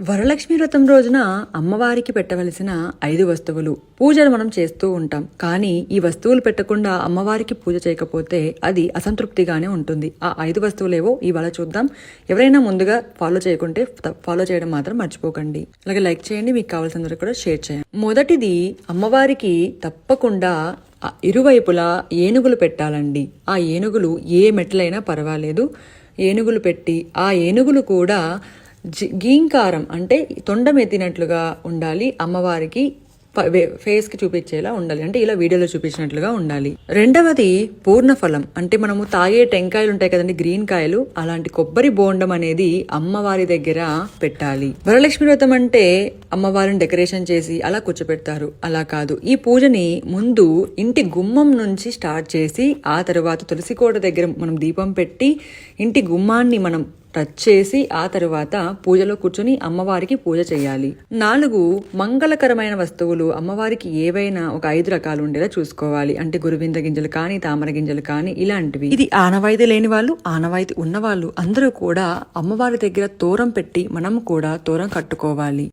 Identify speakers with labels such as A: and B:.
A: వరలక్ష్మి వ్రతం రోజున అమ్మవారికి పెట్టవలసిన ఐదు వస్తువులు. పూజలు మనం చేస్తూ ఉంటాం. కానీ ఈ వస్తువులు పెట్టకుండా అమ్మవారికి పూజ చేయకపోతే అది అసంతృప్తిగానే ఉంటుంది. ఆ ఐదు వస్తువులేవో ఇవాళ చూద్దాం. ఎవరైనా ముందుగా ఫాలో చేయకుంటే త- ఫాలో చేయడం మాత్రం మర్చిపోకండి. అలాగే లైక్ చేయండి. మీకు కావాల్సినందరూ కూడా షేర్ చేయండి. మొదటిది అమ్మవారికి తప్పకుండా ఇరువైపులా ఏనుగులు పెట్టాలండి. ఆ ఏనుగులు ఏ మెట్లైనా పర్వాలేదు. ఏనుగులు పెట్టి ఆ ఏనుగులు కూడా గీంకారం అంటే తొండమెత్తినట్లుగా ఉండాలి అమ్మవారికి ఫేస్కి చూపించేలా ఉండాలి. అంటే ఇలా వీడియోలో చూపించినట్లుగా ఉండాలి. రెండవది పూర్ణఫలం. అంటే మనము తాగే టెంకాయలు ఉంటాయి కదండి గ్రీన్ కాయలు అలాంటి కొబ్బరి బోండం అనేది అమ్మవారి దగ్గర పెట్టాలి. వరలక్ష్మి వ్రతం అంటే అమ్మవారిని డెకరేషన్ చేసి అలా కూర్చోపెడతారు. అలా కాదు. ఈ పూజని ముందు ఇంటి గుమ్మం నుంచి స్టార్ట్ చేసి ఆ తర్వాత తులసి కోట దగ్గర మనం దీపం పెట్టి ఇంటి గుమ్మాన్ని మనం టచ్ చేసి ఆ తరువాత పూజలో కూర్చొని అమ్మవారికి పూజ చేయాలి. నాలుగు మంగళకరమైన వస్తువులు అమ్మవారికి ఏవైనా ఒక ఐదు రకాలు ఉండేలా చూసుకోవాలి. అంటే గురువింద గింజలు కానీ తామర గింజలు కానీ ఇలాంటివి. ఇది ఆనవాయితీ లేని వాళ్ళు ఆనవాయితీ ఉన్నవాళ్ళు అందరూ కూడా అమ్మవారి దగ్గర తోరం పెట్టి మనం కూడా తోరం కట్టుకోవాలి.